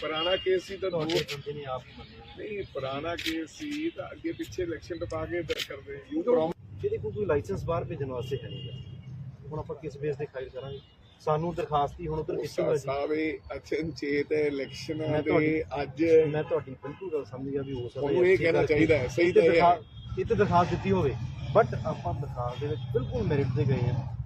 ਪੁਰਾਣਾ ਕੇਸ ਸੀ ਤਾਂ ਦੋ ਬੰਦੇ ਨੇ ਆਪ ਹੀ ਨਹੀਂ ਪੁਰਾਣਾ ਕੇਸ ਸੀ ਤਾਂ ਅੱਗੇ ਪਿੱਛੇ ਇਲੈਕਸ਼ਨ ਟਪਾ ਕੇ ਦ- ਕਰਦੇ। ਜਿਹਦੇ ਕੋਲ ਕੋਈ ਲਾਇਸੈਂਸ ਬਾਹਰ ਭੇਜਣ ਵਾਸਤੇ ਹੈ ਨਹੀਂ ਹੁਣ ਆਪਾਂ ਕਿਸ ਬੇਸ ਤੇ ਫਾਈਲ ਕਰਾਂਗੇ? ਸਾਨੂੰ ਦਰਖਾਸਤ ਹੀ ਹੁਣ ਉਧਰ ਕੀਤੀ ਹੋਈ ਸੀ ਸਾਵੇ ਅਚਨਚੇਤ ਇਲੈਕਸ਼ਨਾਂ ਮੈਂ ਦੇ ਤੁਹਾਡੀ- ਅੱਜ ਮੈਂ ਤੁਹਾਡੀ ਬਿਲਕੁਲ ਗੱਲ ਸਮਝ ਗਿਆ ਵੀ ਹੋ ਸਕਦਾ ਉਹਨੂੰ ਇਹ ਕਹਿਣਾ ਚਾਹੀਦਾ ਹੈ, ਸਹੀ ਤੇ ਇਹ ਹੈ। ਦਰਖਾਸਤ- ਇਹ ਤੇ ਦਰਖਾਸਤ ਦਿੱਤੀ ਹੋਵੇ। ਬਟ ਆਪਾਂ ਦਰਖਾਸਤ ਦੇ ਵਿੱਚ ਬਿਲਕੁਲ ਮੈਰਿਟ ਤੇ ਗਏ ਆ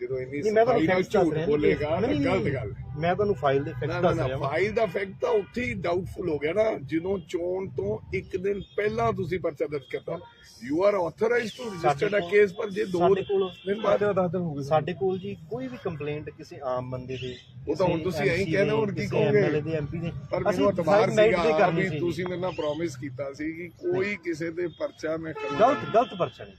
ਜਦੋਂ ਇੰਨੀ ਨਹੀਂ ਮੈਂ ਤੁਹਾਨੂੰ ਸਫ਼ਾਈ ਨਾਲ ਫੈਕਟਸ ਦੱਸ ਝੂਠ ਰਿਹਾ ਬੋਲੇਗਾ ਤਾਂ ਨਹੀਂ, ਨਹੀਂ, ਗਲਤ ਨਹੀਂ, ਗੱਲ ਹੈ। ਮੈਂ ਤੁਹਾਨੂੰ ਫਾਈਲ ਦੇ ਨਾ ਫੈਕਟਸ ਨਾ ਦੱਸ ਨਾ ਰਿਹਾ ਵਾਂ। ਫਾਈਲ ਦਾ ਫੈਕਟ ਤਾਂ ਉੱਥੇ ਹੀ ਡਾਊਟਫੁਲ ਹੋ ਗਿਆ ਨਾ ਜਦੋਂ ਚੋਣ ਤੋਂ ਇੱਕ ਦਿਨ ਪਹਿਲਾਂ ਤੁਸੀਂ ਪਰਚਾ ਦਰਜ ਕਰਤਾ you are authorised to register uh ਸਾਡੇ ਕੋਲ- ਕੇਸ ਪਰ ਜੇ ਦੋ ਸਾਡੇ ਕੋਲ ਦਿਨ ਬਾਅਦ ਦਸ ਦਿਨ ਹੋ ਗਏ ਸਾਡੇ ਕੋਲ ਜੀ ਕੋਈ ਵੀ ਕੰਪਲੇਂਟ ਕਿਸੇ ਆਮ ਬੰਦੇ ਦੇ ਉਹ ਤਾਂ ਹੁਣ ਕਿਸੇ ਤੁਸੀਂ ਇਹੀ MC ਕਹਿੰਦੇ ਦੇ, ਹੁਣ ਕੀ ਕਿਸੇ ਕਹੋਗੇ? MLA ਦੇ ਐਮਪੀ ਦੇ। ਪਰ ਅਸੀਂ ਮੈਨੂੰ ਅਤਬਾਰ decide merit ਤੇ ਸੀਗਾ ਕਰਨੀ ਵੀ ਸੀ। ਤੁਸੀਂ ਮੇਰੇ ਨਾਲ ਪ੍ਰੋਮਿਸ ਕੀਤਾ ਸੀ ਕਿ ਕੋਈ ਕਿਸੇ ਤੇ ਪਰਚਾ ਮੈਂ ਕਰੂੰਗਾ। ਗਲਤ ਗਲਤ ਪਰਚਾ ਨਹੀਂ।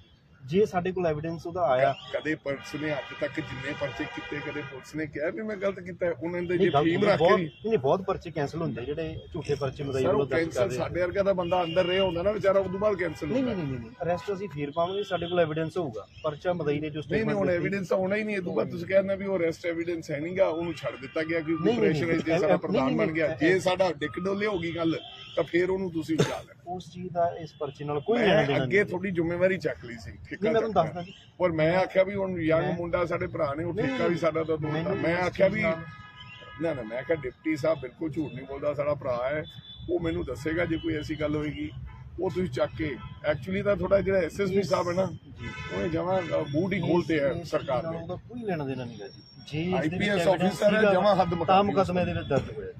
ਜੇ ਸਾਡੇ ਕੋਲ ਐਵੀਡੈਂਸ ਉਹਦਾ ਆਇਆ ਕਦੇ ਪੁਲਿਸ ਨੇ ਅੱਜ ਤੱਕ ਜਿੰਨੇ ਪਰਚੇ ਕੀਤੇ ਕਦੇ ਪੁਲਿਸ ਨੇ ਕਿਹਾ ਵੀ ਮੈਂ ਗਲਤ ਕੀਤਾ। ਉਹਨਾਂ ਦੇ ਜੇ ਨਹੀਂ, ਰੱਖ ਕੇ ਨਹੀਂ ਬਹੁਤ ਪਰਚੇ ਕੈਨਸਲ ਹੁੰਦੇ ਜਿਹੜੇ ਝੂਠੇ ਪਰਚੇ ਮਦਾਈ ਸਰ ਵੱਲੋਂ ਉਹ ਦਰਜ ਕਰਦੇ। ਸਾਡੇ ਵਰਗਾ ਦਾ ਬੰਦਾ ਅੰਦਰ ਰਿਹਾ ਹੁੰਦਾ ਨਾ ਵਿਚਾਰਾ ਉਦੋਂ ਬਾਅਦ ਕੈਂਸਲ ਨਹੀਂ ਨਹੀਂ ਨਹੀਂ ਅਰੈਸਟ ਅਸੀਂ ਫੇਰ ਪਾਵਾਂਗੇ ਸਾਡੇ ਕੋਲ ਐਵੀਡੈਂਸ ਹੋਊਗਾ ਪਰਚਾ ਮਦਈ ਨੇ ਜੋ ਨਹੀਂ ਨਹੀਂ ਹੁਣ ਐਵੀਡੈਂਸ ਤਾਂ ਹੋਣਾ ਹੀ ਨਹੀਂ ਇਹ ਤੋਂ ਬਾਅਦ ਤੁਸੀਂ ਕਹਿੰਦੇ ਵੀ ਉਹ ਅਰੈਸਟ ਐਵੀਡੈਂਸ ਹੈ ਨਹੀਂਗਾ ਉਹਨੂੰ ਛੱਡ ਦਿੱਤਾ ਗਿਆ ਕਿ ਨਹੀਂ, ਨਹੀਂ, ਆਪਰੇਸ਼ਨ ਨਹੀਂ, ਜੇ ਸਾਡਾ ਨਹੀਂ, ਪ੍ਰਧਾਨ ਬਣ ਗਿਆ ਜੇ ਸਾਡਾ ਡਿੱਕ ਡੋਲੇ ਹੋ ਗਈ ਗੱਲ ਤਾਂ ਫੇਰ ਉਹਨੂੰ ਤੁਸੀਂ ਉਚਾ ਲੈ ਉਸ ਚੀਜ਼ ਦਾ ਇਸ ਪਰਚੇ ਨਾਲ ਕੋਈ ਲੈਣਾ ਮੈਂ ਦੇਣਾ ਅੱਗੇ ਨਹੀਂ ਤੁਹਾਡੀ ਜ਼ਿੰਮੇਵਾਰੀ ਚੱਕ ਲਈ ਸੀ ਨਹੀਂ ਠੇਕਾ ਮੈਂ ਤੁਹਾਨੂੰ ਦੱਸਦਾ ਜੀ। ਔਰ ਮੈਂ ਆਖਿਆ ਵੀ ਹੁਣ ਯੰਗ ਮੈਂ- ਮੁੰਡਾ ਸਾਡੇ ਭਰਾ ਨੇ ਉਹ ਨਹੀਂ, ਠੇਕਾ ਵੀ ਸਾਡਾ ਤਾਂ ਦੋਸਤ ਆ ਮੈਨੂੰ ਮੈਂ ਇਸ ਆਖਿਆ ਚੀਜ਼ ਵੀ ਨਾਲ- ਨਾ ਨਾ ਮੈਂ ਕਿਹਾ ਡਿਪਟੀ ਸਾਹਿਬ ਬਿਲਕੁਲ ਝੂਠ ਨਹੀਂ ਬੋਲਦਾ ਸਾਡਾ ਭਰਾ ਹੈ। ਉਹ ਮੈਨੂੰ ਦੱਸੇਗਾ ਜੇ ਕੋਈ ਐਸੀ ਗੱਲ ਹੋਏਗੀ। ਉਹ ਤੁਸੀਂ ਚੱਕ ਕੇ ਐਕਚੁਅਲੀ ਤਾਂ ਥੋੜਾ ਜਿਹੜਾ ਐਸਐਸਪੀ ਸਾਹਿਬ ਹੈ ਨਾ ਜੀ। ਉਹਨੇ ਜਮਾ ਬੂਟ ਹੀ ਖੋਲਤੇ ਹੈ ਇਸ ਸਰਕਾਰ ਨਾਲ ਨੇ। ਉਹਦਾ ਕੋਈ ਲੈਣਾ ਦੇਣਾ ਨਹੀਂਗਾ ਜੀ। ਜੇ ਇਸ ਦੇ ਵਿੱਚ IPS evidence officer ਹੈ, ਸੀਗਾ, ਜਮਾਂ ਹੱਦ ਮੁਕਾ ਤਾਂ ਦਿੱਤੀ ਮੁਕਦਮੇ ਦੇ ਵਿੱਚ ਦਰਜ ਹੋਇਆ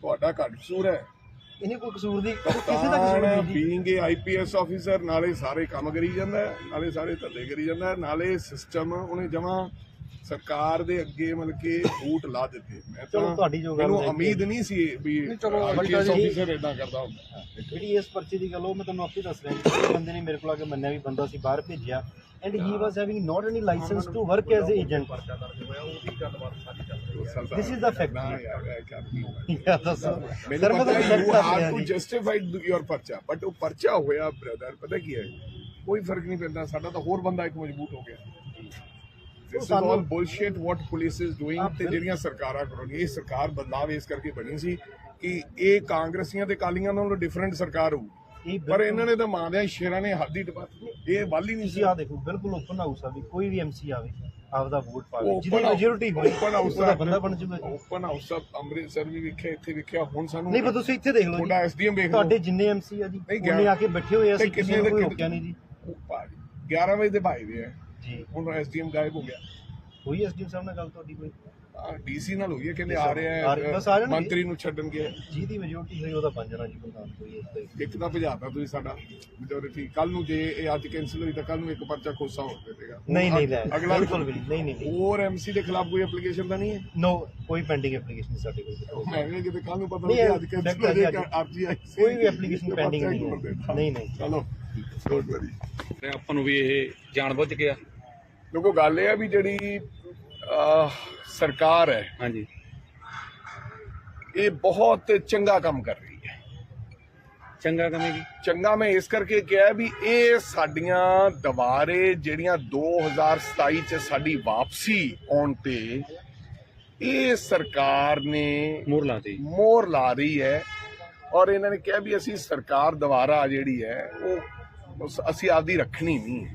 ਤੁਹਾਡਾ ਘੱਟ ਕਸੂਰ ਹੈ। ਇਹਨੇ ਕੋਈ ਕਸੂਰ ਦੀ ਕਿਸੇ ਦਾ ਕਸੂਰ ਨਹੀਂ ਜੀ। ਬੀਇੰਗ ਏ ਆਈਪੀਐਸ ਆਫੀਸਰ ਨਾਲੇ ਸਾਰੇ ਕੰਮ ਕਰੀ ਜਾਂਦਾ ਹੈ, ਨਾਲੇ ਸਾਰੇ ਧੰਦੇ ਕਰੀ ਜਾਂਦਾ ਹੈ, ਨਾਲੇ ਸਿਸਟਮ ਉਹਨੇ ਜਮਾ ਸਰਕਾਰ ਦੇ ਅੱਗੇ ਮਤਲਬ ਕਿ ਬੂਟ ਲਾ ਦਿੱਤੇ। ਮੈਂ ਤਾਂ ਤੁਹਾਡੀ ਜੋ ਗੱਲ ਮੈਨੂੰ ਉਮੀਦ ਨਹੀਂ ਸੀ ਵੀ ਆਈਪੀਐਸ ਆਫੀਸਰ ਇਦਾਂ ਕਰਦਾ ਹੁੰਦਾ। ਜਿਹੜੀ ਇਸ ਪਰਚੇ ਦੀ ਗੱਲ ਉਹ ਮੈਂ ਤੁਹਾਨੂੰ ਆਪੇ ਦੱਸ ਰਿਹਾ ਬੰਦੇ ਨੇ ਮੇਰੇ ਕੋਲ ਆ ਕੇ ਮੰਨਿਆ ਵੀ ਬੰਦਾ ਸੀ ਬਾਹਰ ਭੇਜਿਆ। And he was having not any license to work as agent This is the fact. ਨਾ ਯਾਰ ਸਰ ਪਤਾ ਤੁਹਾਨੂੰ ਯੂ fact ਹੈਵ ਰਿਹਾ ਟੂ ਜੀ ਜਸਟੀਫਾਈਡ ਯੋਰ ਪਰਚਾ ਬਟ ਉਹ ਪਰਚਾ ਹੋਇਆ ਬ੍ਰਦਰ ਪਤਾ ਕੀ ਹੈ ਕੋਈ ਫ਼ਰਕ ਨਹੀਂ ਪੈਂਦਾ ਸਾਡਾ ਤਾਂ ਹੋਰ ਬੰਦਾ ਇੱਕ ਮਜ਼ਬੂਤ ਹੋ ਗਿਆ ਸਾਨੂੰ- all bullshit what police is doing ah, ਤੇ। ਜਿਹੜੀਆਂ ਸਰਕਾਰਾਂ ਕਰਨਗੀਆਂ ਇਹ ਸਰਕਾਰ ਬਦਲਾਵ ਇਸ ਕਰਕੇ ਬਣੀ ਸੀ ਕਿ ਇਹ ਕਾਂਗਰਸੀਆਂ ਤੇ ਕਾਲੀਆਂ ਨਾਲੋਂ ਡਿਫਰੈਂਟ ਸਰਕਾਰ ਹੋਊ ਪਰ ਇਹਨਾਂ ਨੇ ਤਾਂ ਮਾਂ ਦੇ ਸ਼ੇਰਾਂ ਨੇ ਹੱਦ ਹੀ ਟਪਾਤੀ ਇਹ ਵੱਲ ਹੀ ਨਹੀਂ ਸੀ ਆ ਦੇਖੋ ਬਿਲਕੁਲ ਓਪਨ ਹਾਊਸ ਆ ਵੀ ਕੋਈ ਵੀ ਐਮਸੀ ਆਵੇ ਆਪਦਾ ਵੋਟ ਪਾਵੇ ਜਿਹਦੀ ਮੈਜੋਰਿਟੀ open house ਉਹਦਾ ਆ। ਬੰਦਾ ਬਣ ਜੂਗਾ। ਓਪਨ ਹਾਊਸ ਆਫ ਅੰਮ੍ਰਿਤਸਰ ਵੀ ਵੇਖਿਆ ਇੱਥੇ ਵੇਖਿਆ ਹੁਣ ਸਾਨੂੰ ਨਹੀਂ ਪਰ ਤੁਸੀਂ ਇੱਥੇ ਦੇਖ ਲਓ ਤੁਹਾਡਾ ਐਸਡੀਐਮ ਵੇਖ ਲਓ। ਤੁਹਾਡੇ ਜਿੰਨੇ ਐਮਸੀ ਆ ਜੀ ਉਹਨੇ ਆ ਕੇ ਬੈਠੇ ਹੋਏ ਆ ਅਸੀਂ ਕਿਸੇ ਨੂੰ ਕੋਈ ਦੇ- ਰੋਕਿਆ ਨਹੀਂ ਜੀ। ਉਹ ਭਾਜੀ, 11 ਵਜੇ ਦੇ ਭਾਈ ਦੇ ਆ। ਜੀ। ਹੁਣ ਐਸਡੀਐਮ ਗਾਇਬ ਹੋ ਗਿਆ। ਹੋਈ ਐਸਡੀਐਮ ਸਾਹਿਬ ਨਾਲ ਗੱਲ ਤੁਹਾਡੀ ਕੋਈ? ਡੀਸੀ ਨਾਲ ਹੋਈ ਹੈ ਕਹਿੰਦੇ ਆ ਰਿਹਾ ਹੈ। ਮੰਤਰੀ ਨੂੰ ਛੱਡਣ ਗਿਆ ਜਿਹਦੀ ਮੈਜੋਰਿਟੀ ਹੋਈ ਉਹਦਾ ਬਣ ਜਾਣਾ ਜੀ ਪ੍ਰਧਾਨ ਕੋਈ ਇੱਕ ਤਾਂ ਭਜਾਤਾ ਤੁਸੀਂ ਸਾਡਾ ਮੈਜੋਰਿਟੀ ਕੱਲ ਨੂੰ ਜੇ ਇਹ ਅੱਜ ਕੈਨਸਲ ਹੋਈ ਤਾਂ ਕੱਲ ਨੂੰ ਇੱਕ ਪਰਚਾ ਖੋਸਾ ਹੋ ਜਾਵੇਗਾ ਨਹੀਂ ਨਹੀਂ ਲੈ ਅਗਲਾ ਬਿਲਕੁਲ ਵੀ ਨਹੀਂ ਨਹੀਂ ਹੋਰ ਐਮਸੀ ਦੇ ਖਿਲਾਫ ਕੋਈ ਐਪਲੀਕੇਸ਼ਨ ਤਾਂ ਨਹੀਂ ਹੈ? ਨੋ ਕੋਈ ਪੈਂਡਿੰਗ ਐਪਲੀਕੇਸ਼ਨ ਸਾਡੇ ਕੋਲ ਮੈਂ ਵੀ ਕਿਤੇ ਕੱਲ ਨੂੰ ਪਤਾ ਨਹੀਂ, ਅੱਜ ਕੈਨਸਲ ਹੈ ਜਾਏਗਾ ਸੀ। ਕੋਈ ਵੀ ਐਪਲੀਕੇਸ਼ਨ ਪੈਂਡਿੰਗ ਨਹੀਂ। ਨਹੀਂ ਨਹੀਂ। ਚਲੋ ਡੋਂਟ ਵਰੀ ਤੇ ਆਪਾਂ ਨੂੰ ਵੀ ਇਹ ਜਾਣਬੁੱਝ ਗਿਆ। ਦੇਖੋ ਗੱਲ ਇਹ ਆ ਵੀ ਜਿਹੜੀ ਸਰਕਾਰ ਹੈ। ਹਾਂਜੀ। ਇਹ ਬਹੁਤ ਚੰਗਾ ਕੰਮ ਕਰ ਰਹੀ ਹੈ। ਚੰਗਾ ਕਮੇਗੀ ਚੰਗਾ ਮੈਂ ਇਸ ਕਰਕੇ ਕਿਹਾ ਵੀ ਇਹ ਸਾਡੀਆਂ ਦੁਬਾਰੇ ਜਿਹੜੀਆਂ 2027 ਚ ਸਾਡੀ ਵਾਪਸੀ ਆਉਣ ਤੇ ਇਹ ਸਰਕਾਰ ਨੇ ਮੋਹਰ ਲਾਤੀ ਮੋਹਰ ਲਾ ਰਹੀ ਹੈ ਔਰ ਇਹਨਾਂ ਨੇ ਕਿਹਾ ਵੀ ਅਸੀਂ ਸਰਕਾਰ ਦੁਬਾਰਾ ਜਿਹੜੀ ਹੈ ਉਹ ਅਸੀਂ ਆਪਦੀ ਰੱਖਣੀ ਨਹੀਂ ਹੈ।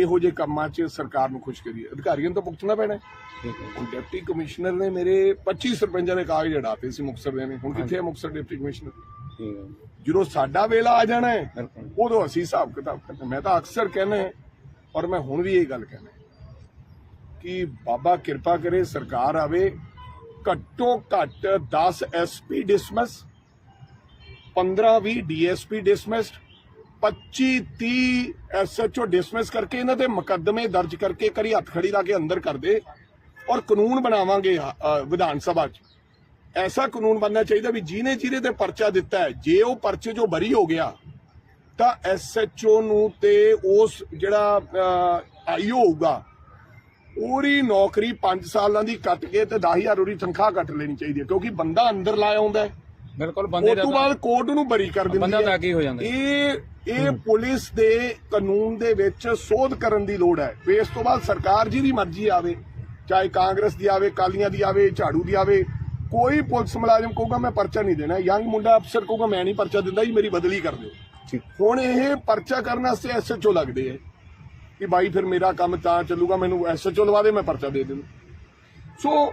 ਇਹੋ ਜਿਹੇ ਕੰਮਾਂ 'ਚ ਸਰਕਾਰ ਨੂੰ ਖੁਸ਼ ਕਰੀਏ। ਅਧਿਕਾਰੀਆਂ ਤਾਂ ਭੁਗਤਣਾ ਪੈਣਾ। ਹੁਣ ਡਿਪਟੀ ਕਮਿਸ਼ਨਰ ਨੇ ਮੇਰੇ 25 ਸਰਪੰਚਾਂ ਦੇ ਕਾਗਜ਼ ਅੜਾਤੇ ਸੀ ਮੁਕਤਸਰ ਦੇ ਨੇ। ਹੁਣ ਕਿੱਥੇ ਹੈ ਮੁਕਤਸਰ ਡਿਪਟੀ ਕਮਿਸ਼ਨਰ? ਜਦੋਂ ਸਾਡਾ ਵੇਲਾ ਆ ਜਾਣਾ ਹੈ ਉਦੋਂ ਅਸੀਂ ਹਿਸਾਬ ਕਿਤਾਬ ਕਰਨਾ। ਮੈਂ ਤਾਂ ਅਕਸਰ ਕਹਿੰਦਾ ਹੈ, ਔਰ ਮੈਂ ਹੁਣ ਵੀ ਇਹ ਗੱਲ ਕਹਿੰਦਾ ਕਿ ਬਾਬਾ ਕਿਰਪਾ ਕਰੇ ਸਰਕਾਰ ਆਵੇ ਘੱਟੋ ਘੱਟ 10 SP dismiss 15 20 DSP dismissed 25 30 SHO dismiss ਕਰਕੇ ਇਹਨਾਂ ਦੇ ਮੁਕੱਦਮੇ ਦਰਜ ਕਰਕੇ ਕਰੀ ਹੱਥ ਖੜੀ ਲਾ ਕੇ ਅੰਦਰ ਕਰ ਦੇ ਔਰ ਕਾਨੂੰਨ ਬਣਾਵਾਂਗੇ ਵਿਧਾਨ ਸਭਾ 'ਚ। ਐਸਾ ਕਾਨੂੰਨ ਬਣਨਾ ਚਾਹੀਦਾ ਵੀ ਜਿਹਨੇ ਜਿਹਦੇ ਤੇ ਪਰਚਾ ਦਿੱਤਾ ਹੈ ਜੇ ਉਹ ਪਰਚੇ 'ਚੋਂ ਬਰੀ ਹੋ ਗਿਆ ਤਾਂ ਐਸਐਚਓ ਨੂੰ ਤੇ ਉਸ ਜਿਹੜਾ ਆਈਓ ਹੋਊਗਾ ਉਹਦੀ ਨੌਕਰੀ 5 ਸਾਲਾਂ ਦੀ ਕੱਟ ਕੇ ਤੇ 10000 ਉਹਦੀ ਤਨਖਾਹ ਕੱਟ ਲੈਣੀ ਚਾਹੀਦੀ ਹੈ ਕਿਉਂਕਿ ਬੰਦਾ ਅੰਦਰ ਲਾਇਆ ਹੁੰਦਾ ਹੈ। ਬਿਲਕੁਲ ਬੰਦੇ ਉਸ ਤੋਂ ਬਾਅਦ ਕੋਰਟ ਨੂੰ ਬਰੀ ਕਰ ਦਿੰਦੀ ਬੰਦਾ ਹੈ। ਤਾਂ ਕੀ ਹੋ ਜਾਂਦਾ ਇਹ ਇਹ ਪੁਲਿਸ ਦੇ ਕਾਨੂੰਨ ਦੇ ਵਿੱਚ ਸੋਧ ਕਰਨ ਦੀ ਲੋੜ ਹੈ। ਵੀ ਇਸ ਤੋਂ ਬਾਅਦ ਸਰਕਾਰ ਜਿਹਦੀ ਮਰਜ਼ੀ ਆਵੇ ਚਾਹੇ ਕਾਂਗਰਸ ਦੀ ਆਵੇ ਕਾਲੀਆਂ ਦੀ ਆਵੇ ਝਾੜੂ ਦੀ ਆਵੇ ਕੋਈ ਪੁਲਿਸ ਮੁਲਾਜ਼ਮ ਕਹੂਗਾ ਮੈਂ ਪਰਚਾ ਨਹੀਂ ਦੇਣਾ ਯੰਗ ਮੁੰਡਾ ਅਫਸਰ ਕਹੂਗਾ ਮੈਂ ਨਹੀਂ ਪਰਚਾ ਦਿੰਦਾ ਜੀ ਮੇਰੀ ਬਦਲੀ ਕਰ ਦਿਓ। ਹੁਣ ਇਹ ਪਰਚਾ ਕਰਨ ਵਾਸਤੇ ਐਸਐਚਓ ਲੱਗਦੇ ਆ ਕਿ ਬਾਈ ਫਿਰ ਮੇਰਾ ਕੰਮ ਤਾਂ ਚੱਲੂਗਾ ਮੈਨੂੰ ਐਸਐਚਓ ਲਵਾ ਦੇ ਮੈਂ ਪਰਚਾ ਦੇ ਦੇਣਾ ਸੋ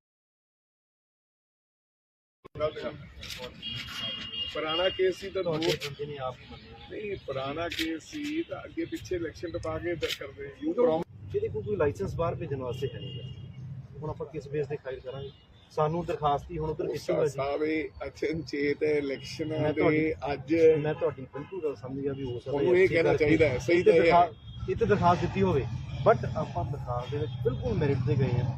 ਪੁਰਾਣਾ ਕੇਸ ਸੀ ਤਾਂ ਦੋ ਬੰਦੇ ਨੇ ਆਪ ਹੀ ਮੰਨਿਆ ਨਹੀਂ ਪੁਰਾਣਾ ਕੇਸ ਸੀ ਤਾਂ ਅੱਗੇ ਪਿੱਛੇ ਇਲੈਕਸ਼ਨ ਟਪਾ ਕੇ ਕਰਦੇ ਯੂ ਪ੍ਰੋਮ ਜਿਹਦੇ ਕੋਲ ਕੋਈ ਲਾਇਸੈਂਸ ਬਾਹਰ ਭੇਜਣ ਵਾਸਤੇ ਹੈ ਨਹੀਂ ਹੁਣ ਆਪਾਂ ਕਿਸ ਬੇਸ ਤੇ ਫਾਈਲ ਕਰਾਂਗੇ? ਸਾਨੂੰ ਦਰਖਾਸਤ ਹੀ ਹੁਣ ਉਧਰ ਕੀਤੀ ਹੋਈ ਸੀ ਸਾਵੇ ਅਚਨਚੇਤ ਇਲੈਕਸ਼ਨ ਦੇ ਅੱਜ। ਮੈਂ ਤੁਹਾਡੀ ਬਿਲਕੁਲ ਗੱਲ ਸਮਝ ਗਿਆ ਵੀ ਹੋ ਸਕਦਾ ਉਹਨੂੰ ਇਹ ਕਹਿਣਾ ਚਾਹੀਦਾ ਹੈ, ਸਹੀ ਤੇ ਇਹ ਹੈ। ਦਰਖਾਸਤ- ਦਿੱਤੀ ਹੋਵੇ। ਬਟ ਆਪਾਂ ਦਰਖਾਸਤ ਦੇ ਵਿੱਚ ਬਿਲਕੁਲ ਮੈਰਿਟ ਤੇ ਗਏ ਆ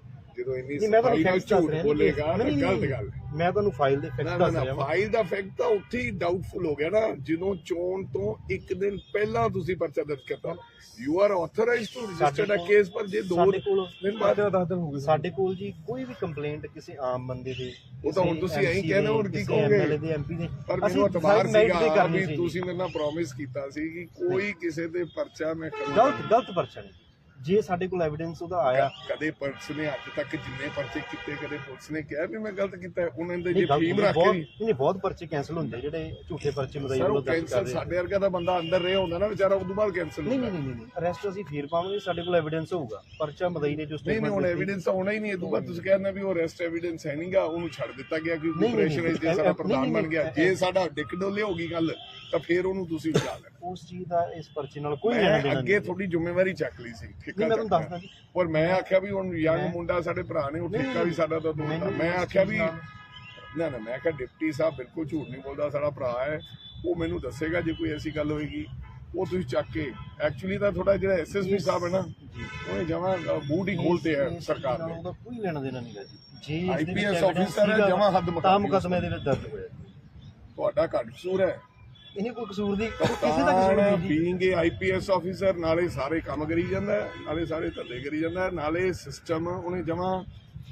ਜਦੋਂ ਇੰਨੀ ਨਹੀਂ ਮੈਂ ਤੁਹਾਨੂੰ ਸਫ਼ਾਈ ਨਾਲ ਫੈਕਟ ਦੱਸ ਝੂਠ ਰਿਹਾ ਬੋਲੇਗਾ ਤਾਂ ਨਹੀਂ, ਨਹੀਂ, ਗਲਤ ਨਹੀਂ। ਗੱਲ ਹੈ ਮੈਂ ਤੁਹਾਨੂੰ ਫਾਈਲ ਦੇ ਨਾ ਫੈਕਟ ਨਾ ਦੱਸ ਨਾ ਰਿਹਾ ਵਾਂ। ਫਾਈਲ ਦਾ ਫੈਕਟ ਤਾਂ ਉੱਥੇ ਹੀ ਡਾਊਟਫੁਲ ਹੋ ਗਿਆ ਨਾ ਜਦੋਂ ਚੋਣ ਤੋਂ ਇੱਕ ਦਿਨ ਪਹਿਲਾਂ ਤੁਸੀਂ ਪਰਚਾ ਦਰਜ ਕਰਤਾ you are authorised to register uh ਸਾਡੇ ਕੇਸ ਪਰ ਜੇ ਦੋ ਸਾਡੇ ਕੋਲ ਦਿਨ ਬਾਅਦ ਸਾਡੇ ਕੋਲ ਜੀ ਕੋਈ ਵੀ ਕੰਪਲੇਂਟ ਕਿਸੇ ਆਮ ਬੰਦੇ ਦੇ ਉਹ ਤਾਂ ਹੁਣ ਕਿਸੇ ਤੁਸੀਂ ਇਹੀ MC ਕਹਿਣਾ ਦੇ, ਹੁਣ ਕੀ ਕਿਸੇ ਕਹੋਗੇ? MLA ਦੇ ਐਮਪੀ ਦੇ ਪਰ ਅਸੀਂ ਮੈਨੂੰ ਇਤਬਾਰ side merit ਤੇ ਸੀਗਾ ਕਰਨੀ ਵੀ ਸੀ। ਤੁਸੀਂ ਮੇਰੇ ਨਾਲ ਪ੍ਰੋਮਿਸ ਕੀਤਾ ਸੀ ਕਿ ਕੋਈ ਕਿਸੇ ਤੇ ਪਰਚਾ ਮੈਂ ਕਰੂੰਗਾ ਗਲਤ ਗਲਤ ਪਰਚਾ ਨਹੀਂ ਜੇ ਸਾਡੇ ਕੋਲ ਐਵੀਡੈਂਸ ਉਹਦਾ ਆਇਆ। ਕਦੇ ਪੁਲਿਸ ਨੇ ਅੱਜ ਤੱਕ ਜਿੰਨੇ ਪਰਚੇ ਕੀਤੇ ਕਦੇ ਪੁਲਿਸ ਨੇ ਕਿਹਾ ਵੀ ਮੈਂ ਗਲਤ ਕੀਤਾ। ਉਹਨਾਂ ਦੇ ਜੇ ਫੀਮ ਰੱਖ ਕੇ ਨਹੀਂ ਬਹੁਤ ਪਰਚੇ ਕੈਨਸਲ ਹੁੰਦੇ ਜਿਹੜੇ ਝੂਠੇ ਪਰਚੇ ਮਦਾਈ ਵੱਲੋਂ ਦਰਜ ਸਾਡੇ ਵਰਗਾ ਦਾ ਬੰਦਾ ਅੰਦਰ ਰਿਹਾ ਹੁੰਦਾ ਨਾ ਵਿਚਾਰਾ ਉਦੋਂ ਬਾਅਦ ਕੈਂਸਲ ਨਹੀਂ ਹੁੰਦਾ। ਨਹੀਂ ਨਹੀਂ ਨਹੀਂ ਅਰੈਸਟ ਅਸੀਂ ਫੇਰ ਪਾਵਾਂਗੇ ਸਾਡੇ ਕੋਲ ਐਵੀਡੈਂਸ ਹੋਊਗਾ। ਪਰਚਾ ਮਦਈ ਨੇ ਜੋ ਨਹੀਂ ਨਹੀਂ ਹੁਣ ਐਵੀਡੈਂਸ ਹੋਣਾ ਹੀ ਨਹੀਂ ਇਹ ਤੋਂ ਬਾਅਦ ਤੁਸੀਂ ਕਹਿੰਦੇ ਵੀ ਉਹ ਅਰੈਸਟ ਐਵੀਡੈਂਸ ਹੈ ਨਹੀਂਗਾ ਉਹਨੂੰ ਛੱਡ ਦਿੱਤਾ ਗਿਆ ਕਿਉਂਕਿ ਨਹੀਂ, ਨਹੀਂ, ਪ੍ਰੈਸ਼ਰ ਜੇ ਨਹੀਂ, ਸਾਡਾ ਪ੍ਰਧਾਨ ਬਣ ਗਿਆ ਜੇ ਸਾਡਾ ਡਿੱਕ ਡੋਲੇ ਹੋ ਗਈ ਗੱਲ ਤਾਂ ਫਿਰ ਉਹਨੂੰ ਤੁਸੀਂ ਉਠਾ ਲੈਣਾ। ਉਸ ਚੀਜ਼ ਦਾ ਇਸ ਪਰਚੇ ਨਾਲ ਕੋਈ ਲੈਣਾ ਦੇਣਾ ਅੱਗੇ ਤੁਹਾਡੀ ਜ਼ਿੰਮੇਵਾਰੀ ਚੱਕ ਲਈ ਸੀ ਠੇਕਾ ਮੈਂ ਤੁਹਾਨੂੰ ਦੱਸਦਾ ਜੀ। ਔਰ ਮੈਂ ਆਖਿਆ ਵੀ ਹੁਣ ਯੰਗ ਮੁੰਡਾ ਸਾਡੇ ਭਰਾ ਨੇ ਉਹ ਠੇਕਾ ਵੀ ਸਾਡਾ ਤਾਂ ਦੋਸਤ ਮੈਂ ਆਖਿਆ ਵੀ ਨਾ ਨਾ ਮੈਂ ਕਿਹਾ ਡਿਪਟੀ ਸਾਹਿਬ ਬਿਲਕੁਲ ਝੂਠ ਨਹੀਂ ਬੋਲਦਾ ਸਾਡਾ ਭਰਾ ਹੈ। ਉਹ ਮੈਨੂੰ ਦੱਸੇਗਾ ਜੇ ਕੋਈ ਐਸੀ ਗੱਲ ਹੋਏਗੀ। ਉਹ ਤੁਸੀਂ ਚੱਕ ਕੇ ਐਕਚੁਅਲੀ ਤਾਂ ਥੋੜਾ ਜਿਹੜਾ ਐਸਐਸਪੀ ਸਾਹਿਬ ਹੈ ਨਾ ਉਹਨੇ ਜਮਾ ਬੂਟ ਹੀ ਖੋਲਤੇ ਹੈ ਸਰਕਾਰ ਨੇ ਉਹਦਾ ਕੋਈ ਲੈਣਾ ਦੇਣਾ ਨਹੀਂਗਾ ਜੀ। evidence officer ਹੈ, ਜਮਾਂ ਹੱਦ ਮੁਕਦਮੇ ਦੇ ਵਿੱਚ ਦਰਜ ਹੋਇਆ ਤੁਹਾਡਾ ਘੱਟ ਕਸੂਰ ਹੈ। ਇਹਨੇ ਕੋਈ ਕਸੂਰ ਦੀ ਕਿਸੇ ਦਾ ਕਸੂਰ ਨਹੀਂ ਜੀ। ਬੀਇੰਗ ਏ ਆਈਪੀਐਸ ਆਫੀਸਰ ਨਾਲੇ ਸਾਰੇ ਕੰਮ ਕਰੀ ਜਾਂਦਾ ਨਾਲੇ ਸਾਰੇ ਧੱਲੇ ਕਰੀ ਜਾਂਦਾ ਨਾਲੇ ਸਿਸਟਮ ਉਹਨੇ ਜਮਾ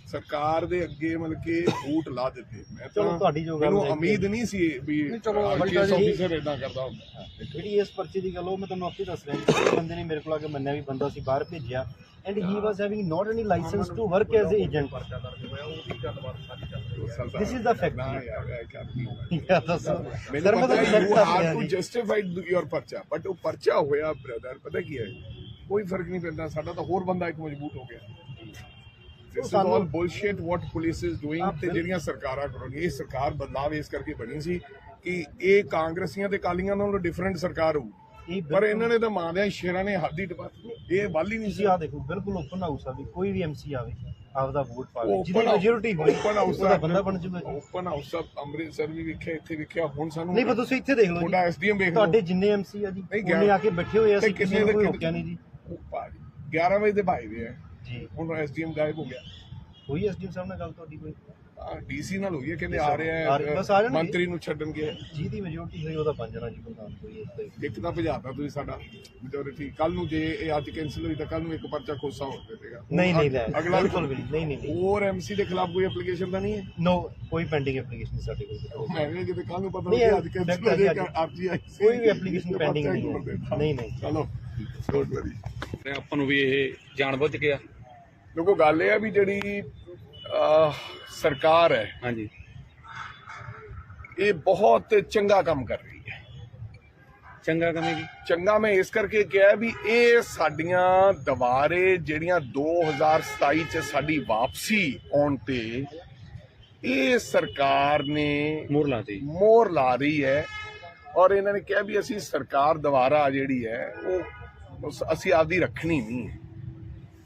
ਸਰਕਾਰ ਦੇ ਅੱਗੇ ਮਤਲਬ ਕਿ ਬੂਟ ਲਾ ਦਿੱਤੇ। ਮੈਂ ਤਾਂ ਤੁਹਾਡੀ ਜੋ ਗੱਲ ਮੈਨੂੰ। ਉਮੀਦ ਨਹੀਂ ਸੀ ਵੀ ਚਲੋ ਆਈਪੀਐਸ ਆਫੀਸਰ ਇਦਾਂ ਕਰਦਾ ਹੁੰਦਾ। ਜਿਹੜੀ ਇਸ ਪਰਚੇ ਦੀ ਗੱਲ ਉਹ ਮੈਂ ਤੁਹਾਨੂੰ ਆਪੇ ਦੱਸ ਰਿਹਾ ਬੰਦੇ ਨੇ ਮੇਰੇ ਕੋਲ ਆ ਕੇ ਮੰਨਿਆ ਵੀ ਬੰਦਾ ਸੀ ਬਾਹਰ ਭੇਜਿਆ। And he was having not any licence to work as agent This is the fact. ਨਹੀਂ ਯਾ ਦੱਸੋ ਮੈਨੂੰ ਸਰ ਮੈਂ ਪਤਾ ਰਿਹਾ ਟੂ ਜੀ ਜਸਟੀਫਾਈਡ ਯੋਰ ਪਰਚਾ ਬਟ ਉਹ ਪਰਚਾ ਹੋਇਆ ਬ੍ਰਦਰ ਪਤਾ ਕੀ ਹੈ ਕੋਈ ਫ਼ਰਕ ਨਹੀਂ ਪੈਂਦਾ ਸਾਡਾ ਤਾਂ ਹੋਰ ਬੰਦਾ ਇੱਕ ਮਜ਼ਬੂਤ ਹੋ ਗਿਆ this is all bullshit what police is doing ਤੇ। ਜਿਹੜੀਆਂ ਸਰਕਾਰਾਂ ਕਰਨਗੀਆਂ ਇਹ ਸਰਕਾਰ ਬਦਲਾਵ ਇਸ ਕਰਕੇ ਬਣੀ ਸੀ ਕਿ ਇਹ ਕਾਂਗਰਸੀਆਂ ਤੇ ਕਾਲੀਆਂ ਨਾਲੋਂ ਡਿਫਰੈਂਟ ਸਰਕਾਰ ਹੋਊ ਪਰ ਇਹਨਾਂ ਨੇ ਤਾਂ ਮਾਂ ਦੇ ਸ਼ੇਰਾਂ ਨੇ ਹੱਦ ਹੀ ਟਪਾ ਇਹ ਵੱਲ ਹੀ ਨਹੀਂ ਸੀ ਆ ਦੇਖੋ ਬਿਲਕੁਲ ਓਪਨ ਹਾਊਸ ਆ ਵੀ ਕੋਈ ਵੀ ਐਮਸੀ ਆਵੇ ਆਪਦਾ ਵੋਟ ਪਾਵੇ ਜਿਹਦੀ ਮੈਜੋਰਿਟੀ ਹੋਵੇ open house ਉਹਦਾ ਬੰਦਾ ਬਣ ਜੂਗਾ ਓਪਨ ਹਾਊਸ ਆਫ ਅੰਮ੍ਰਿਤਸਰ ਵੀ ਵੇਖਿਆ ਇੱਥੇ ਵੇਖਿਆ ਹੁਣ ਸਾਨੂੰ ਨਹੀਂ ਪਰ ਤੁਸੀਂ ਇੱਥੇ ਦੇਖ ਲਓ ਤੁਹਾਡਾ ਐਸਡੀਐਮ ਵੇਖ ਲਓ। ਤੁਹਾਡੇ ਜਿੰਨੇ ਐਮਸੀ ਆ ਜੀ ਉਹਨੇ ਆ ਕੇ ਬੈਠੇ ਹੋਏ ਆ ਤੇ ਸੀ ਕਿਸੇ ਨੂੰ ਦੇ ਕੋਈ ਰੋਕਿਆ ਨਹੀਂ ਜੀ। ਉਹ ਭਾਜੀ 11 ਵਜੇ ਦੇ ਭਾਈ ਦੇ ਆ। ਜੀ। ਹੁਣ ਐਸਡੀਐਮ ਗਾਇਬ ਹੋ ਗਿਆ। ਹੋਈ ਐਸਡੀਐਮ ਸਾਹਿਬ ਨਾਲ ਗੱਲ ਤੁਹਾਡੀ ਕੋਈ? ਡੀਸੀ ਨਾਲ ਹੋਈ ਹੈ ਕਹਿੰਦੇ ਆ. ਰਿਹਾ ਆ ਹੈ ਆ। ਮੰਤਰੀ ਨੂੰ ਛੱਡਣ ਗਿਆ। ਜਿਹਦੀ ਮੈਜੋਰਿਟੀ ਹੋਈ ਉਹਦਾ ਬਣ ਜਾਣਾ ਜੀ ਪ੍ਰਧਾਨ ਕੋਈ ਇੱਕ ਤਾਂ ਭਜਾਤਾ ਤੁਸੀਂ ਸਾਡਾ ਮੈਜੋਰਿਟੀ ਕੱਲ ਨੂੰ ਜੇ ਇਹ ਅੱਜ ਕੈਨਸਲ ਹੋਈ ਤਾਂ ਕੱਲ ਨੂੰ ਇੱਕ ਪਰਚਾ ਖੋਸਾ ਹੋ ਜਾਵੇਗਾ ਨਹੀਂ ਨਹੀਂ ਲੈ ਅਗਲਾ ਬਿਲਕੁਲ ਵੀ ਨਹੀਂ ਨਹੀਂ ਨਹੀਂ। ਹੋਰ ਐਮਸੀ ਦੇ ਖਿਲਾਫ ਕੋਈ ਐਪਲੀਕੇਸ਼ਨ ਤਾਂ ਨਹੀਂ ਹੈ? ਨੋ ਕੋਈ ਪੈਂਡਿੰਗ ਐਪਲੀਕੇਸ਼ਨ ਸਾਡੇ ਕੋਲ। ਮੈਂ ਵੀ ਕਿਤੇ ਕੱਲ ਨੂੰ ਪਤਾ ਨਹੀਂ, ਨਹੀਂ ਅੱਜ ਇਹ ਕੈਨਸਲ ਹੋ ਜਾਏਗਾ ਜੀ। ਅੱਜ ਹੀ ਆਈ ਸੀ। ਕੋਈ ਵੀ pending ਪਰਚਾ ਨਹੀਂ। ਨਹੀਂ, ਨਹੀਂ। ਚਲੋ ਡੋਂਟ ਵਰੀ ਆਪਾਂ ਨੂੰ ਵੀ ਇਹ ਜਾਣਬੁੱਝ ਕੇ ਆ। ਦੇਖੋ ਗੱਲ ਇਹ ਹੈ ਵੀ ਜਿਹੜੀ ਸਰਕਾਰ ਹੈ। ਹਾਂਜੀ। ਇਹ ਬਹੁਤ ਚੰਗਾ ਕੰਮ ਕਰ ਰਹੀ ਹੈ। ਚੰਗਾ ਕਮੇਗੀ ਚੰਗਾ ਮੈਂ ਇਸ ਕਰਕੇ ਕਿਹਾ ਵੀ ਇਹ ਸਾਡੀਆਂ ਦੁਬਾਰੇ ਜਿਹੜੀਆਂ 2027 ਚ ਸਾਡੀ ਵਾਪਸੀ ਆਉਣ ਤੇ ਇਹ ਸਰਕਾਰ ਨੇ ਮੁਰਲਾ ਤੇ ਮੋਹਰ ਲਾ ਰਹੀ ਹੈ ਔਰ ਇਹਨਾਂ ਨੇ ਕਿਹਾ ਵੀ ਅਸੀਂ ਸਰਕਾਰ ਦੁਬਾਰਾ ਜਿਹੜੀ ਹੈ ਉਹ ਅਸੀਂ ਆਪਦੀ ਰੱਖਣੀ ਨਹੀਂ ਹੈ।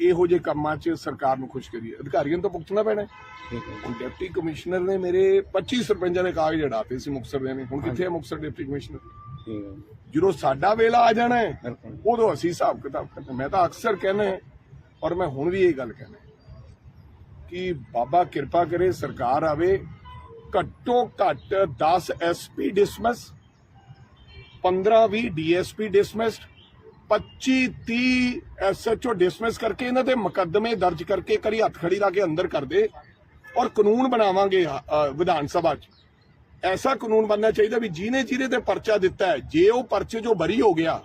ਇਹੋ ਜਿਹੇ ਕੰਮਾਂ 'ਚ ਸਰਕਾਰ ਨੂੰ ਖੁਸ਼ ਕਰੀਏ। ਅਧਿਕਾਰੀਆਂ ਨੂੰ ਤਾਂ ਭੁਗਤਣਾ ਪੈਣਾ ਹੁਣ ਡਿਪਟੀ ਕਮਿਸ਼ਨਰ ਨੇ ਮੇਰੇ 25 ਸਰਪੰਚਾਂ ਦੇ ਕਾਗਜ਼ ਅੜਾਤੇ ਸੀ ਮੁਕਤਸਰ ਦੇ ਨੇ। ਹੁਣ ਕਿੱਥੇ ਹੈ ਮੁਕਤਸਰ ਡਿਪਟੀ ਕਮਿਸ਼ਨਰ? ਜਦੋਂ ਸਾਡਾ ਵੇਲਾ ਆ ਜਾਣਾ ਹੈ ਉਦੋਂ ਅਸੀਂ ਹਿਸਾਬ ਕਿਤਾਬ ਕਰਨਾ। ਮੈਂ ਤਾਂ ਅਕਸਰ ਕਹਿੰਦਾ ਹੈ, ਔਰ ਮੈਂ ਹੁਣ ਵੀ ਇਹ ਗੱਲ ਕਹਿੰਦਾ ਕਿ ਬਾਬਾ ਕਿਰਪਾ ਕਰੇ ਸਰਕਾਰ ਆਵੇ ਘੱਟੋ ਘੱਟ 10 SP dismiss 15 20 DSP dismissed 25 30 SHO dismiss ਕਰਕੇ ਇਹਨਾਂ ਦੇ ਮੁਕੱਦਮੇ ਦਰਜ ਕਰਕੇ ਕਰੀ ਹੱਥ ਖੜੀ ਲਾ ਕੇ ਅੰਦਰ ਕਰ ਦੇ ਔਰ ਕਾਨੂੰਨ ਬਣਾਵਾਂਗੇ ਵਿਧਾਨ ਸਭਾ 'ਚ। ਐਸਾ ਕਾਨੂੰਨ ਬਣਨਾ ਚਾਹੀਦਾ ਵੀ ਜਿਹਨੇ ਜਿਹਦੇ ਤੇ ਪਰਚਾ ਦਿੱਤਾ ਹੈ ਜੇ ਉਹ ਪਰਚੇ 'ਚੋਂ ਬਰੀ ਹੋ ਗਿਆ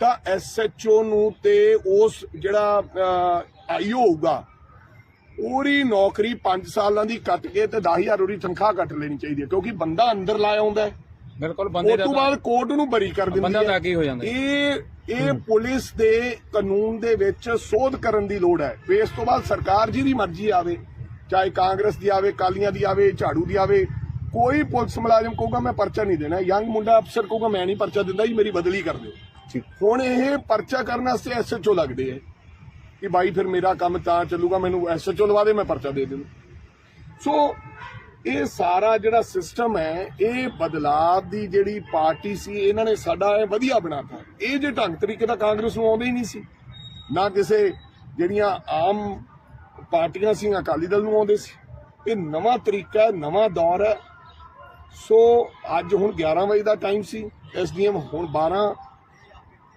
ਤਾਂ ਐਸਐਚਓ ਨੂੰ ਤੇ ਉਸ ਜਿਹੜਾ ਆਈਓ ਹੋਊਗਾ ਉਹਦੀ ਨੌਕਰੀ 5 ਸਾਲਾਂ ਦੀ ਕੱਟ ਕੇ ਤੇ 10000 ਉਹਦੀ ਤਨਖਾਹ ਕੱਟ ਲੈਣੀ ਚਾਹੀਦੀ ਹੈ ਕਿਉਂਕਿ ਬੰਦਾ ਅੰਦਰ ਲਾਇਆ ਹੁੰਦਾ ਹੈ। ਬਿਲਕੁਲ ਬੰਦੇ ਉਸ ਤੋਂ ਬਾਅਦ ਕੋਰਟ ਨੂੰ ਬਰੀ ਕਰ ਦਿੰਦੀ ਬੰਦਾ ਤਾਂ ਅੱਗੇ ਹੋ ਜਾਂਦਾ। ਇਹ ਇਹ ਪੁਲਿਸ ਦੇ ਕਾਨੂੰਨ ਦੇ ਵਿੱਚ ਸੋਧ ਕਰਨ ਦੀ ਲੋੜ ਹੈ। ਇਸ ਤੋਂ ਬਾਅਦ ਸਰਕਾਰ ਜਿਹਦੀ ਮਰਜ਼ੀ ਆਵੇ ਚਾਹੇ ਕਾਂਗਰਸ ਦੀ ਆਵੇ ਕਾਲੀਆਂ ਦੀ ਆਵੇ ਝਾੜੂ ਦੀ ਆਵੇ ਕੋਈ ਪੁਲਿਸ ਮੁਲਾਜ਼ਮ ਕਹੂਗਾ ਮੈਂ ਪਰਚਾ ਨਹੀਂ ਦੇਣਾ। ਯੰਗ ਮੁੰਡਾ ਅਫਸਰ ਕਹੂਗਾ ਮੈਂ ਨਹੀਂ ਪਰਚਾ ਦਿੰਦਾ ਜੀ ਮੇਰੀ ਬਦਲੀ ਕਰ ਦਿਓ। ਠੀਕ। ਹੁਣ ਇਹ ਪਰਚਾ ਕਰਨ ਵਾਸਤੇ ਐਸਐਚਓ ਲੱਗਦੇ ਆ ਕਿ ਬਾਈ ਫਿਰ ਮੇਰਾ ਕੰਮ ਤਾਂ ਚੱਲੂਗਾ ਮੈਨੂੰ ਐਸਐਚਓ ਲਵਾ ਦੇ ਮੈਂ ਪਰਚਾ ਦੇ ਦੇਣਾ ਸੋ ਇਹ ਸਾਰਾ ਜਿਹੜਾ ਸਿਸਟਮ ਹੈ ਇਹ ਬਦਲਾਅ ਦੀ ਜਿਹੜੀ ਪਾਰਟੀ ਸੀ ਇਹਨਾਂ ਨੇ ਸਾਡਾ ਇਹ ਵਧੀਆ ਬਣਾਤਾ ਇਹ ਜੇ ਢੰਗ ਤਰੀਕੇ ਦਾ ਕਾਂਗਰਸ ਨੂੰ ਆਉਂਦੇ ਹੀ ਨਹੀਂ ਸੀ। ਨਾ ਕਿਸੇ ਜਿਹੜੀਆਂ ਆਮ ਪਾਰਟੀਆਂ ਸੀ ਅਕਾਲੀ ਦਲ ਨੂੰ ਆਉਂਦੇ ਸੀ। ਇਹ ਨਵਾਂ ਤਰੀਕਾ ਹੈ ਨਵਾਂ ਦੌਰ ਹੈ। ਸੋ ਅੱਜ ਹੁਣ 11 ਵਜੇ ਦਾ ਟਾਈਮ ਸੀ ਐਸਡੀਐਮ ਹੁਣ 12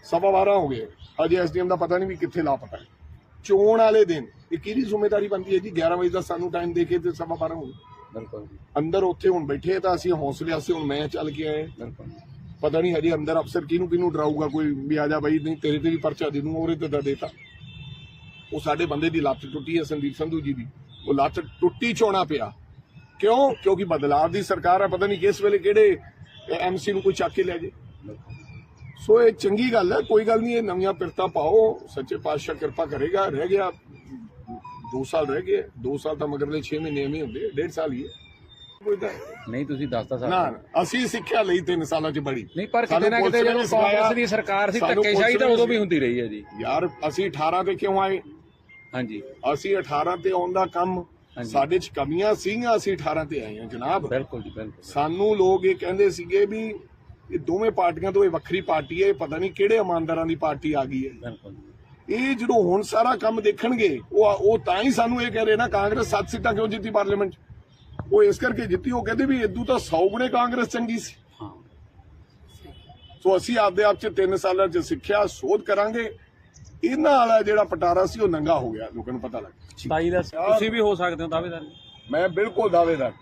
ਸਵਾ 12 ਹੋ ਗਏ। ਅਜੇ ਐਸਡੀਐਮ ਦਾ ਪਤਾ ਨਹੀਂ ਵੀ ਕਿੱਥੇ ਲਾਪਤਾ ਹੈ। ਚੋਣ ਵਾਲੇ ਦਿਨ ਇਹ ਕਿਹਦੀ ਜ਼ਿੰਮੇਵਾਰੀ ਬਣਦੀ ਹੈ ਜੀ? 11 ਵਜੇ ਦਾ ਸਾਨੂੰ ਟਾਈਮ ਦੇ ਕੇ ਤੇ ਸਵਾ 12 ਹੋ ਗਏ। ਬਿਲਕੁਲ ਅੰਦਰ ਉੱਥੇ ਹੁਣ ਬੈਠੇ ਤਾਂ ਅਸੀਂ ਹੌਸਲੇ ਵਾਸਤੇ ਹੁਣ ਮੈਂ ਚੱਲ ਕੇ ਆਏ ਬਿਲਕੁਲ ਪਤਾ ਨਹੀਂ ਹਜੇ ਅੰਦਰ ਅਫਸਰ ਕਿਹਨੂੰ ਕਿਹਨੂੰ ਡਰਾਊਗਾ, ਕੋਈ ਵੀ ਆ ਜਾ ਬਾਈ, ਨਹੀਂ ਤੇਰੇ ਤੇ ਵੀ ਪਰਚਾ ਦੇ ਦੂੰ ਉਹਦੇ ਤੇ ਤਾਂ ਦੇਤਾ। ਉਹ ਸਾਡੇ ਬੰਦੇ ਦੀ ਲੱਤ ਟੁੱਟੀ ਹੈ ਸੰਦੀਪ ਸੰਧੂ ਜੀ ਦੀ। ਉਹ ਲੱਤ ਟੁੱਟੀ ਚੋਣਾ ਪਿਆ। ਕਿਉਂ? ਕਿਉਂਕਿ ਬਦਲਾਵ ਦੀ ਸਰਕਾਰ ਹੈ ਪਤਾ ਨਹੀਂ ਕਿਸ ਵੇਲੇ ਕਿਹੜੇ ਐਮਸੀ ਨੂੰ ਕੋਈ ਚੱਕ ਕੇ ਲੈ ਜੇ। ਸੋ ਇਹ ਚੰਗੀ ਗੱਲ ਹੈ, ਕੋਈ ਗੱਲ ਨਹੀਂ, ਇਹ ਨਵੀਆਂ ਪਿਰਤਾ ਪਾਓ, ਸੱਚੇ ਪਾਤਸ਼ਾਹ ਕਿਰਪਾ ਕਰੇਗਾ, ਰਹਿ ਗਿਆ 2 ਸਾਲ ਰਹਿ ਗਏ 2 ਸਾਲ ਤਾਂ ਮਗਰਲੇ 6 ਮਹੀਨੇ ਐਵੇਂ ਹੁੰਦੇ 1.5 ਸਾਲ ਹੀ ਹੈ। ਤਾਂ ਨਹੀਂ। ਤੁਸੀਂ ਦੱਸਤਾ ਨਾ ਸਰ ਨਾ, ਅਸੀਂ ਸਿੱਖਿਆ ਲਈ 3 ਸਾਲਾਂ ਚ ਬੜੀ। ਨਹੀਂ ਪਰ ਕਿਤੇ ਨਾ ਕਿਤੇ ਜਦੋਂ ਕਾਂਗਰਸ ਦੀ ਸਰਕਾਰ ਸੀ ਧੱਕੇਸ਼ਾਹੀ ਤਾਂ ਉਦੋਂ ਵੀ ਹੁੰਦੀ ਰਹੀ ਹੈ ਜੀ। ਯਾਰ ਅਸੀਂ 18 ਤੇ ਕਿਉਂ ਆਏ? ਹਾਂਜੀ। ਅਸੀਂ 18 ਤੇ ਆਉਣ ਦਾ ਕੰਮ। ਸਾਡੇ ਚ ਕਮੀਆਂ ਸੀਗੀਆਂ ਅਸੀਂ 18 ਤੇ ਆਏ ਹਾਂ ਜਨਾਬ। ਬਿਲਕੁਲ ਜੀ ਬਿਲਕੁਲ। ਸਾਨੂੰ ਲੋਕ ਇਹ ਕਹਿੰਦੇ ਸੀਗੇ ਵੀ ਇਹ ਦੋਵੇਂ ਪਾਰਟੀਆਂ ਤੋਂ ਇਹ ਵੱਖਰੀ ਪਾਰਟੀ ਹੈ ਇਹ ਪਤਾ ਨਹੀਂ ਕਿਹੜੇ ਇਮਾਨਦਾਰਾਂ ਦੀ ਪਾਰਟੀ ਆ ਗਈ ਹੈ। ਬਿਲਕੁਲ ਇਹ ਜਦੋਂ ਹੁਣ ਸਾਰਾ ਕੰਮ ਦੇਖਣਗੇ ਉਹ ਉਹ ਤਾਂ ਹੀ ਸਾਨੂੰ ਇਹ ਕਹਿ ਰਹੇ ਨਾ ਕਾਂਗਰਸ ਸੱਤ ਸੀਟਾਂ ਕਿਉਂ ਜਿੱਤੀ ਪਾਰਲੀਮੈਂਟ 'ਚ? ਉਹ ਇਸ ਕਰਕੇ ਜਿੱਤੀ ਉਹ ਕਹਿੰਦੇ ਵੀ ਇਦੋਂ ਤਾਂ 100 ਗੁਣੇ ਕਾਂਗਰਸ ਚੰਗੀ ਸੀ। ਸੋ ਅਸੀਂ ਆਪਦੇ ਆਪ 'ਚ 3 ਸਾਲਾਂ 'ਚ ਸਿੱਖਿਆ ਸੋਧ ਕਰਾਂਗੇ। ਇਹਨਾਂ ਵਾਲਾ ਜਿਹੜਾ ਪਟਾਰਾ ਸੀ ਉਹ ਨੰਗਾ ਹੋ ਗਿਆ ਲੋਕਾਂ ਨੂੰ ਪਤਾ ਲੱਗ ਗਿਆ। 27 ਦਾ ਤੁਸੀਂ ਵੀ ਹੋ ਸਕਦੇ ਹੋ ਦਾਅਵੇਦਾਰ ਮੈਂ ਬਿਲਕੁਲ ਦਾਅਵੇਦਾਰ।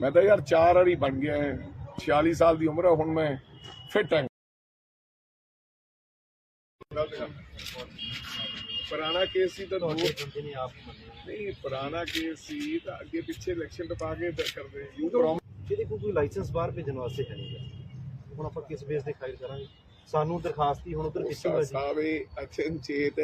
ਮੈਂ ਤਾਂ ਯਾਰ ਚਾਰ ਵਾਰੀ ਬਣ ਗਿਆ ਹੈ। 46 ਸਾਲ ਦੀ ਉਮਰ ਹੈ ਹੁਣ ਮੈਂ ਫਿੱਟ ਹਾਂ। ਪੁਰਾਣਾ ਕੇਸ ਸੀ ਤਾਂ ਦੋ ਬੰਦੇ ਨੇ ਆਪ ਹੀ ਮੰਨਿਆ ਨਹੀਂ ਪੁਰਾਣਾ ਕੇਸ ਸੀ ਤਾਂ ਅੱਗੇ ਪਿੱਛੇ ਇਲੈਕਸ਼ਨ ਟਪਾ ਕੇ ਕਰਦੇ ਯੂ ਜਿਹਦੇ ਕੋਲ ਕੋਈ ਲਾਇਸੈਂਸ ਬਾਹਰ ਭੇਜਣ ਵਾਸਤੇ ਹੈ ਨਹੀਂਗਾ ਹੁਣ ਆਪਾਂ ਕਿਸ ਬੇਸ ਤੇ ਫਾਈਲ ਕਰਾਂਗੇ? ਸਾਨੂੰ ਦਰਖਾਸਤ ਹੀ ਹੁਣ ਉਧਰ ਪਿੱਛੇ ਹੋਇਆ ਜੀ। ਸਾਵੇ ਅਚਨਚੇਤ